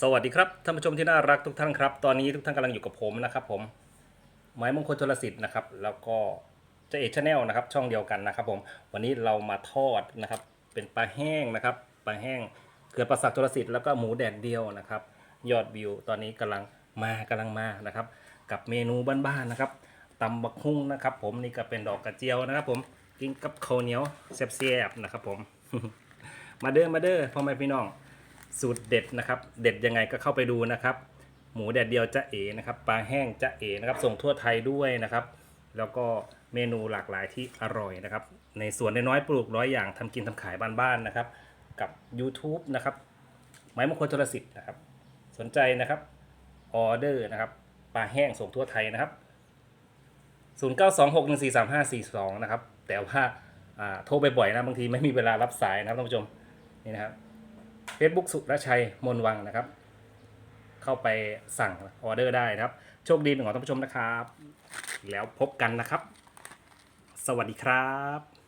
สวัสดีครับท่านผู้ชมที่น่ารักทุกท่านครับ ตอนนี้ทุกท่านกำลังอยู่กับผมนะครับผมไม้มงคลชลสิทธิ์นะครับ แล้วก็เจเอชแนลนะครับ ช่องเดียวกันนะครับ ผมวันนี้เรามาทอดนะครับ เป็นปลาแห้งนะครับปลาแห้งเกลือปลาสักชลสิทธิ์แล้วก็หมูแดดเดียวนะครับ ยอดวิว ตอนนี้กำลังมากำลังมานะครับ กับเมนูบ้านๆนะครับตำบักฮุ่งนะครับ ผมนี่ก็เป็นดอกกระเจียวนะครับ ผมกินกับข้าวเหนียวแซ่บๆนะครับ ผม มาเด้อมาเด้อพ่อแม่พี่น้อง สูตรเด็ดนะครับ เด็ดยังไงก็เข้าไปดูนะครับ หมูแดดเดียวจะเอนะครับ ปลาแห้งจะเอนะครับ ส่งทั่วไทยด้วยนะครับ แล้วก็เมนูหลากหลายที่อร่อยนะครับ ในสวนน้อยปลูกร้อยอย่างทำกินทำขายบ้านๆนะครับ กับ YouTube นะครับ ไม้มงคลโทรสิทธิ์นะครับ สนใจนะครับออเดอร์นะครับปลาแห้งส่งทั่วไทยนะครับ 0926143542 นะครับ แต่ว่าอ่าโทรไปบ่อยนะ บางทีไม่มีเวลารับสายนะครับท่านผู้ชม นี่นะครับ Facebook สุรชัยมนวังนะครับ เข้าไปสั่งออเดอร์ได้นะครับ โชคดีเป็นของท่านผู้ชมนะครับ แล้วพบกันนะครับ สวัสดีครับ